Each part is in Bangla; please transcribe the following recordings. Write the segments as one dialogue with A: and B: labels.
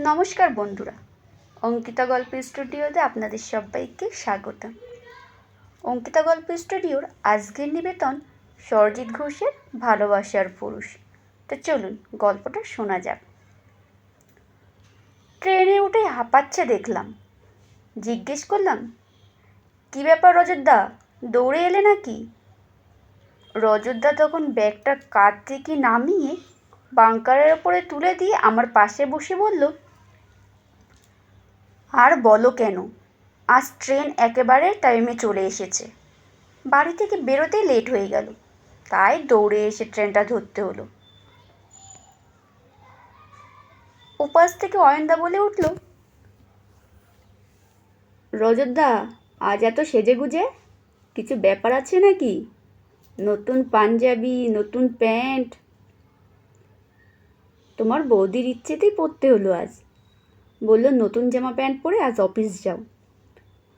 A: নমস্কার বন্ধুরা। অঙ্কিতা গল্প স্টুডিওতে আপনাদের সবাইকে স্বাগত। অঙ্কিতা গল্প স্টুডিওর আজকের নিবেদন সরজিৎ ঘোষের ভালোবাসার পুরুষ। তো চলুন গল্পটা শোনা যাক। ট্রেনে উঠে হাঁপাচ্ছে দেখলাম। জিজ্ঞেস করলাম, কী ব্যাপার রজতদা, দৌড়ে এলে নাকি? রজতদা তখন ব্যাগটা কাঁধ থেকে নামিয়ে বাঙ্কারের ওপরে তুলে দিয়ে আমার পাশে বসে বলল আর বলো কেন? আজ ট্রেন একেবারে টাইমে চলে এসেছে। বাড়ি থেকে বেরোতেই লেট হয়ে গেল। তাই দৌড়ে এসে ট্রেনটা ধরতে হলো। উপাস থেকে অয়নদা বলে উঠল, রজতদা, আজ এত সেজে গুজে কিছু ব্যাপার আছে নাকি? নতুন পাঞ্জাবি, নতুন প্যান্ট? তোমার বৌদির ইচ্ছেতেই পরতে হলো আজ। বলল, নতুন জামা প্যান্ট পরে আজ অফিস যাও।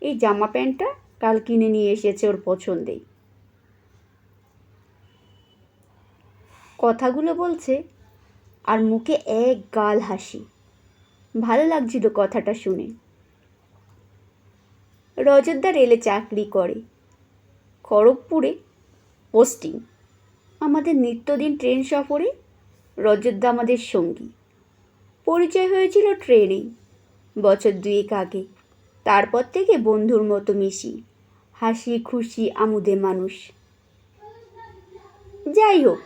A: এই জামা প্যান্টটা কাল কিনে নিয়ে এসেছে ওর পছন্দেই। কথাগুলো বলছে, আর মুখে এক গাল হাসি। ভালো লাগছিল কথাটা শুনে। রজতদা রেলে চাকরি করে, খড়গপুরে পোস্টিং। আমাদের নিত্যদিন ট্রেন সফরে রজতদা আমাদের সঙ্গী। পরিচয় হয়েছিল ট্রেনেই, বছর দুয়েক আগে। তারপর থেকে বন্ধুর মতো মিশি, হাসি খুশি আমুদে মানুষ। যাই হোক,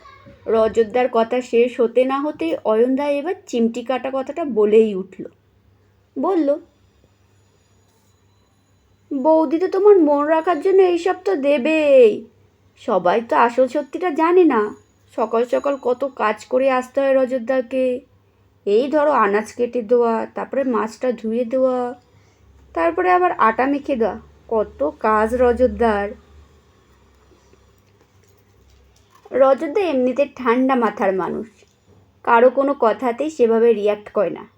A: রজতদার কথা শেষ হতে না হতে অয়নদা এবার চিমটি কাটা কথাটা বলেই উঠল। বলল, বৌদি তো তোমার মন রাখার জন্য এইসব তো দেবেই। সবাই তো আসল সত্যিটা জানে না। সকাল সকাল কত কাজ করে আসতে হয় রজতদাকে। এই ধরো আনাজ কেটে দেওয়া, তারপরে মাছটা ধুয়ে দেওয়া, তারপরে আবার আটা মেখে দেওয়া। কত কাজ রজতদার। রজতদা এমনিতে ঠান্ডা মাথার মানুষ। কারও কোনো কথাতেই সেভাবে রিয়াক্ট করে না।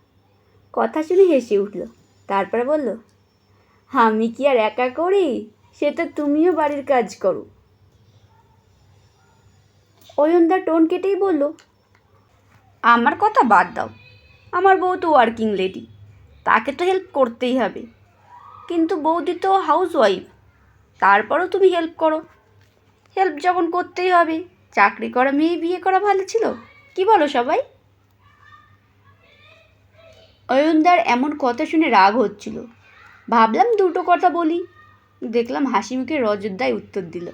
A: কথা শুনে হেসে উঠল। তারপরে বলল, আমি কি আর একা করি? সে তো তুমিও বাড়ির কাজ করো। অয়নদা টোন কেটেই বলল আমার কথা বাদ দাও। আমার বউ তো ওয়ার্কিং লেডি তাকে তো হেল্প করতেই হবে। কিন্তু বৌদি তো হাউস ওয়াইফ তারপরও তুমি হেল্প করো। হেল্প যখন করতেই হবে, চাকরি করা মেয়ে বিয়ে করা ভালো ছিল, কি বলো সবাই? অয়নদার এমন কথা শুনে রাগ হচ্ছিল। ভাবলাম দুটো কথা বলি। দেখলাম হাসি মুখে রজতদাই উত্তর দিল।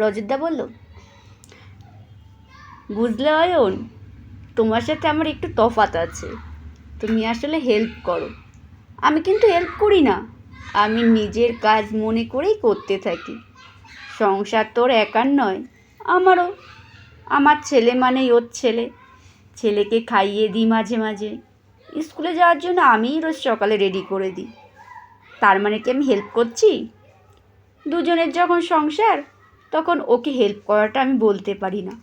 A: রজতদা বলল, বুঝলে অয়ন তোমার সাথে আমার একটু তফাত আছে। তুমি আসলে হেল্প করো। আমি কিন্তু হেল্প করি না। আমি নিজের কাজ মনে করেই করতে থাকি। সংসার তোর একার নয়, আমারও। আমার ছেলে মানেই ওর ছেলে। ছেলেকে খাইয়ে দিই মাঝে মাঝে। স্কুলে যাওয়ার জন্য আমিই রোজ সকালে রেডি করে দিই। তার মানে কি আমি হেল্প করছি? দুজনের যখন সংসার, তখন ওকে হেল্প করাটা আমি বলতে পারি না।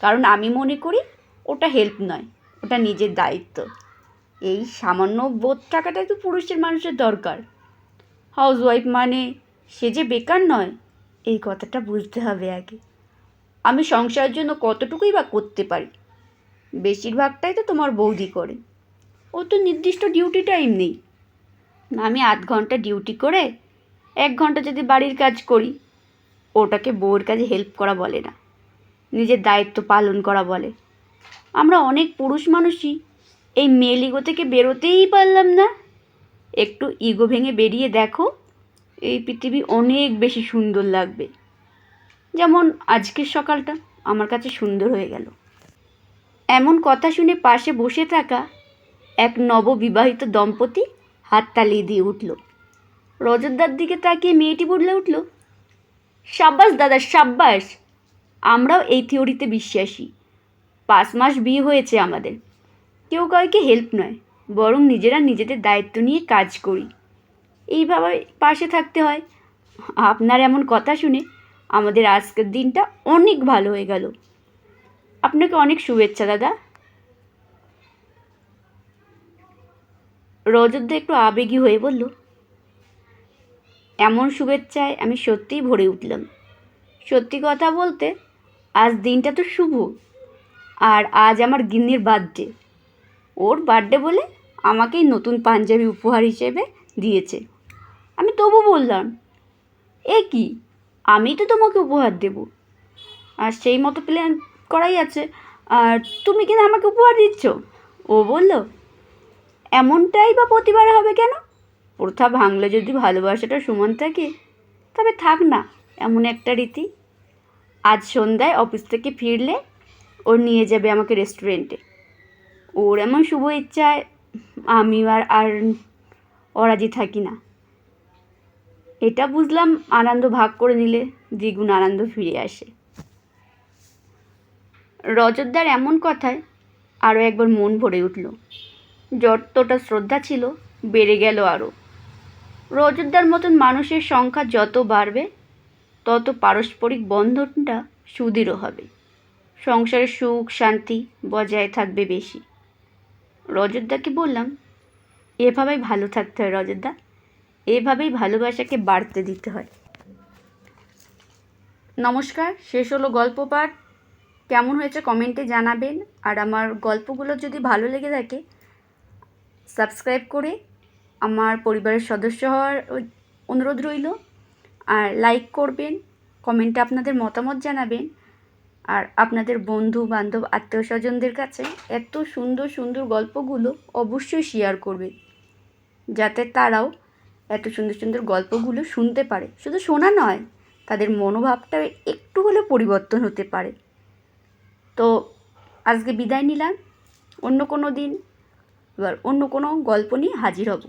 A: কারণ আমি মনে করি ওটা হেল্প নয়, ওটা নিজের দায়িত্ব। এই সামান্য বোধ টাকাটা তো পুরুষের মানুষের দরকার। হাউস ওয়াইফ মানে সে যে বেকার নয়, এই কথাটা বুঝতে হবে আগে। আমি সংসারের জন্য কতটুকুই বা করতে পারি? বেশিরভাগটাই তো তোমার বৌদি করে। ও তো নির্দিষ্ট ডিউটি টাইম নেই। আমি আধ ঘণ্টা ডিউটি করে এক ঘণ্টা যদি বাড়ির কাজ করি, ওটাকে বউয়ের কাজে হেল্প করা বলে না। নিজের দায়িত্ব পালন করা বলে। আমরা অনেক পুরুষ মানুষই। এই মেল ইগো থেকে বেরোতেই পারলাম না। একটু ইগো ভেঙে বেরিয়ে দেখো, এই পৃথিবী অনেক বেশি সুন্দর লাগবে। যেমন আজকের সকালটা আমার কাছে সুন্দর হয়ে গেল। এমন কথা শুনে পাশে বসে থাকা এক নববিবাহিত দম্পতি হাত হাততালি দিয়ে উঠল। রজতদার দিকে তাকিয়ে মেয়েটি বলে উঠল, সাব্বাস দাদা, সাব্বাস। আমরাও এই থিওরিতে বিশ্বাসী। পাঁচ মাস বিয়ে হয়েছে আমাদের। কেউ কাউকে হেল্প নয়, বরং নিজেরা নিজেদের দায়িত্ব নিয়ে কাজ করি। এইভাবে পাশে থাকতে হয়। আপনার এমন কথা শুনে আমাদের আজকের দিনটা অনেক ভালো হয়ে গেল। আপনাকে অনেক শুভেচ্ছা, দাদা। রজতদা একটু আবেগী হয়ে বলল, এমন শুভেচ্ছায় আমি সত্যিই ভরে উঠলাম। সত্যি কথা বলতে, আজ দিনটা তো শুভ। আর আজ আমার গিন্নির বার্থডে। ওর বার্থডে বলে আমাকেই নতুন পাঞ্জাবি উপহার হিসেবে দিয়েছে। আমি তবু বললাম, এ কি? আমি তো তোমাকে উপহার দেব। আর সেই মতো প্ল্যান করাই আছে। আর তুমি কিনা আমাকে উপহার দিচ্ছ? ও বলল, এমনটাই বা প্রতিবারে হবে কেন? প্রথা ভাঙলে যদি ভালোবাসাটা সমান থাকে, তবে থাক না, এমন একটা রীতি। আজ সন্ধ্যায় অফিস থেকে ফিরলে ও নিয়ে যাবে আমাকে রেস্টুরেন্টে ওর এমন শুভ ইচ্ছায় আমি আর আর অরাজি থাকি না। এটা বুঝলাম আনন্দ ভাগ করে নিলে দ্বিগুণ আনন্দ ফিরে আসে। রজতদার এমন কথায় আরও একবার মন ভরে উঠল। যতটা শ্রদ্ধা ছিল, বেড়ে গেল আরও রজতদার মতন মানুষের সংখ্যা যত বাড়বে, তত পারস্পরিক বন্ধনটা সুদৃঢ় হবে। সংসারে সুখ, শান্তি বজায় থাকবে বেশি। রজতদাকে বললাম, এভাবেই ভালো থাকতে হয় রজতদা। এভাবেই ভালোবাসাকে বাড়তে দিতে হয়। নমস্কার, শেষ হলো গল্প পাঠ। কেমন হয়েছে কমেন্টে জানাবেন। আর আমার গল্পগুলো যদি ভালো লেগে থাকে, সাবস্ক্রাইব করে আমার পরিবারের সদস্য হওয়ার অনুরোধ রইল। আর লাইক করবেন, কমেন্টে আপনাদের মতামত জানাবেন। আর আপনাদের বন্ধু, বান্ধব, আত্মীয় স্বজনদের কাছে এত সুন্দর সুন্দর গল্পগুলো অবশ্যই শেয়ার করবে, যাতে তারাও এত সুন্দর সুন্দর গল্পগুলো শুনতে পারে। শুধু শোনা নয়, তাদের মনোভাবটা একটু হলেও পরিবর্তন হতে পারে। তো আজকে বিদায় নিলাম, অন্য কোনো দিন, এবার অন্য কোনো গল্প নিয়ে হাজির হব।